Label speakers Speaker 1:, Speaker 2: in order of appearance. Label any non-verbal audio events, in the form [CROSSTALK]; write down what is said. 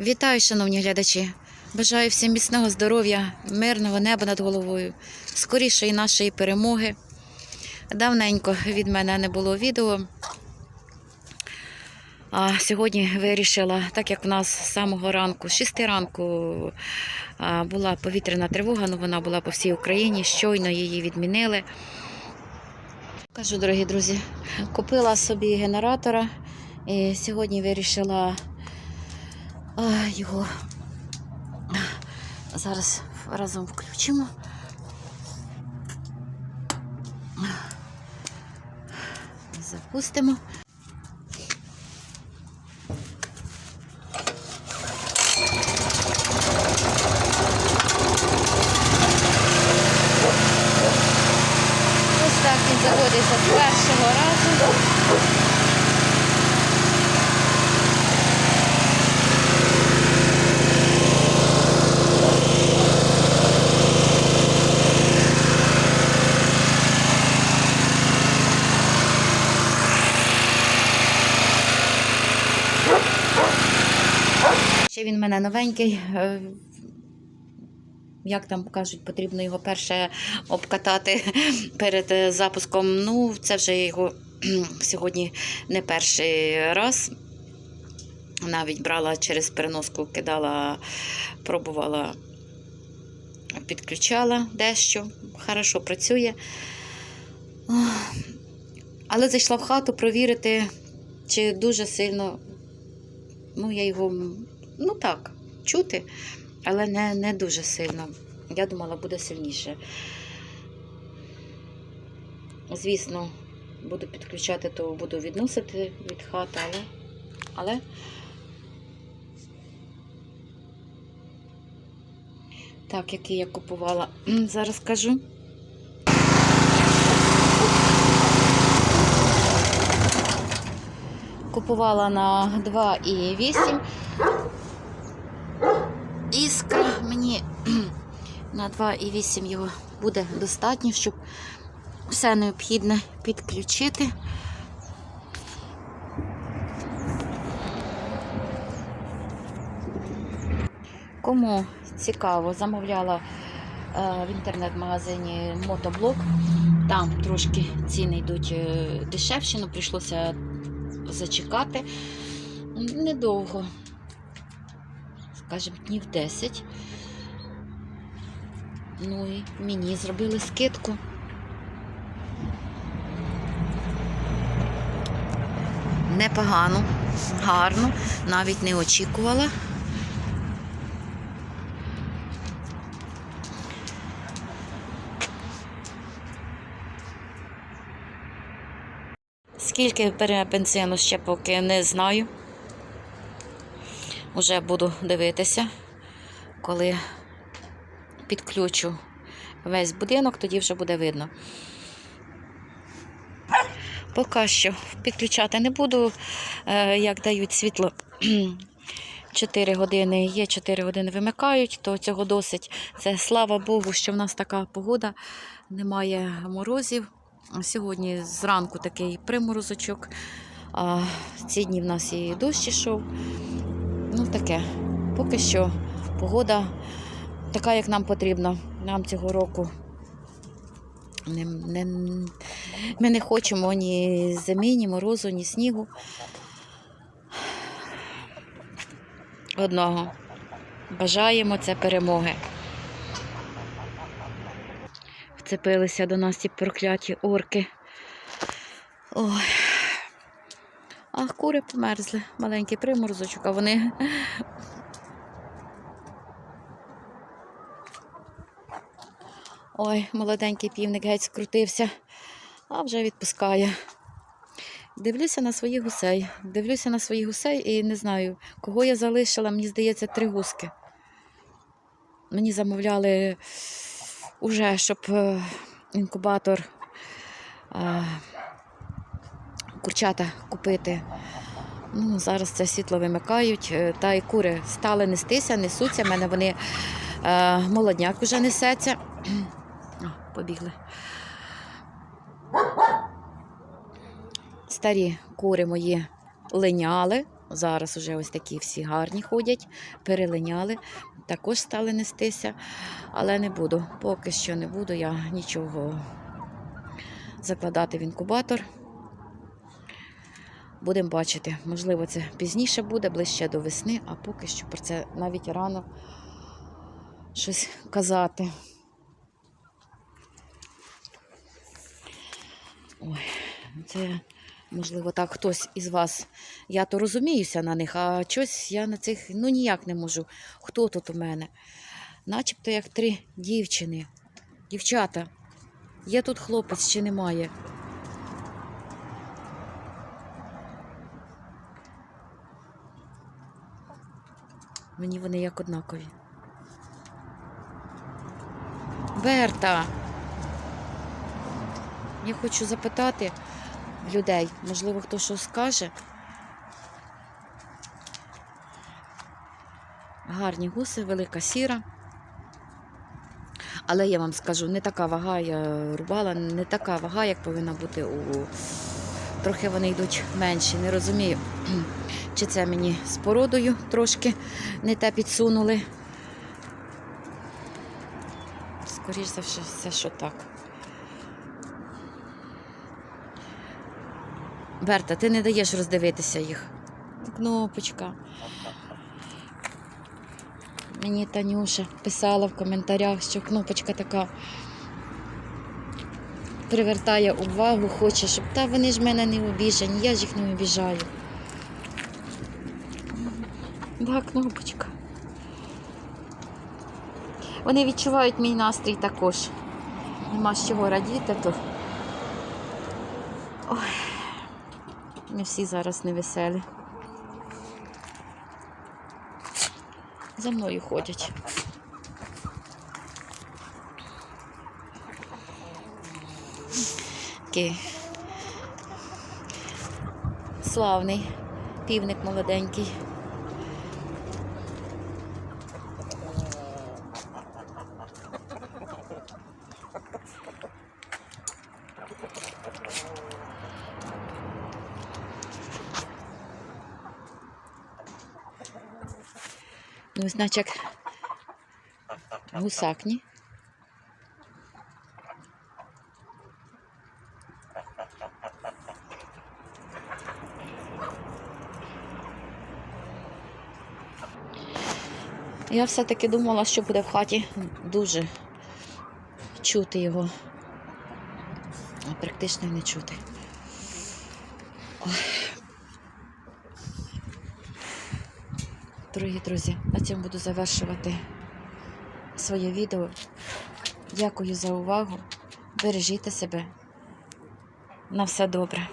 Speaker 1: Вітаю, шановні глядачі! Бажаю всім міцного здоров'я, мирного неба над головою, скорішої нашої перемоги. Давненько від мене не було відео. А сьогодні вирішила, так як в нас з самого ранку, з 6 ранку була повітряна тривога, ну вона була по всій Україні, щойно її відмінили. Кажу, дорогі друзі, купила собі генератора і сьогодні вирішила його зараз разом включимо. Запустимо. Ось так він заводиться першого разу. Мене новенький. е, Як там кажуть, потрібно його перше обкатати перед е, запуском. Ну, це вже його [CLEARS THROAT] сьогодні не перший раз. Навіть брала через переноску, кидала, пробувала, підключала дещо. Хорошо працює. Але зайшла в хату провірити, чи дуже сильно ну, я його, ну так, чути, але не, не дуже сильно. Я думала, буде сильніше. Звісно, буду підключати, то буду відносити від хати, але. але так, який я купувала, зараз скажу. Купувала на 2,8. Іскра мені [CLEARS THROAT] на 2,8 його буде достатньо, щоб все необхідне підключити. Кому цікаво, замовляла е, в інтернет-магазині мотоблок. Там трошки ціни йдуть е, дешевші, але прийшлося зачекати недовго, скажімо, днів 10. Ну і мені зробили скидку. Непогано, гарно, навіть не очікувала. Скільки бере бензину ще поки не знаю. Уже буду дивитися, коли підключу весь будинок, тоді вже буде видно. Поки що підключати не буду, Е, як дають світло [CLEARS THROAT] 4 години, є 4 години вимикають, то цього досить. Це слава Богу, що в нас така погода, немає морозів. Сьогодні зранку такий приморозочок, а ці дні в нас і дощ ішов. Ну, таке. Поки що погода така, як нам потрібно. Нам цього року не, не, ми не хочемо ні зими, ні морозу, ні снігу. Одного. Бажаємо це перемоги. Вцепилися до нас ці прокляті орки. Ой. А кури померзли. Маленький приморозочок, а вони. Ой, молоденький півник геть скрутився, а вже відпускає. Дивлюся на своїх гусей. Дивлюся на своїх гусей і не знаю, кого я залишила, мені здається, три гуски. Мені замовляли уже, щоб е, інкубатор е, курчата купити. Ну, зараз це світло вимикають, е, та й кури стали нестися, несуться. У мене вони е, молодняк вже несеться. [CLEARS THROAT] О, побігли. Старі кури мої линяли, зараз уже ось такі всі гарні ходять, перелиняли, також стали нестися, але не буду. Поки що не буду я нічого закладати в інкубатор. Будемо бачити. Можливо, це пізніше буде, ближче до весни, а поки що про це навіть рано щось казати. Ой, це, можливо, так хтось із вас. Я то розуміюся на них, а щось я на цих ну ніяк не можу. Хто тут у мене? Начебто як три дівчини. Дівчата. Є тут хлопець чи немає? Мені вони як однакові. Берта. Я хочу запитати людей, можливо, хто що скаже. Гарні гуси, велика сіра. Але я вам скажу, не така вага, я рубала, не така вага, як повинна бути у. Трохи вони йдуть менші. Не розумію, [CLEARS THROAT] чи це мені з породою трошки не те підсунули. Скоріше за все, що так. Берта, ти не даєш роздивитися їх. Кнопочка. Мені Танюша писала в коментарях, що кнопочка така привертає увагу, хоче, щоб та вони ж мене не обіжені, я ж їх не обіжаю. Да, кнопочка. Вони відчувають мій настрій також. Нема з чого радіти, то. Ой, не всі зараз невеселі. За мною ходять. Такий славний півник молоденький. Ну, значок гусакні. Я все-таки думала, що буде в хаті дуже чути його, а практично не чути. Дорогі друзі, на цьому буду завершувати своє відео. Дякую за увагу. Бережіть себе. На все добре.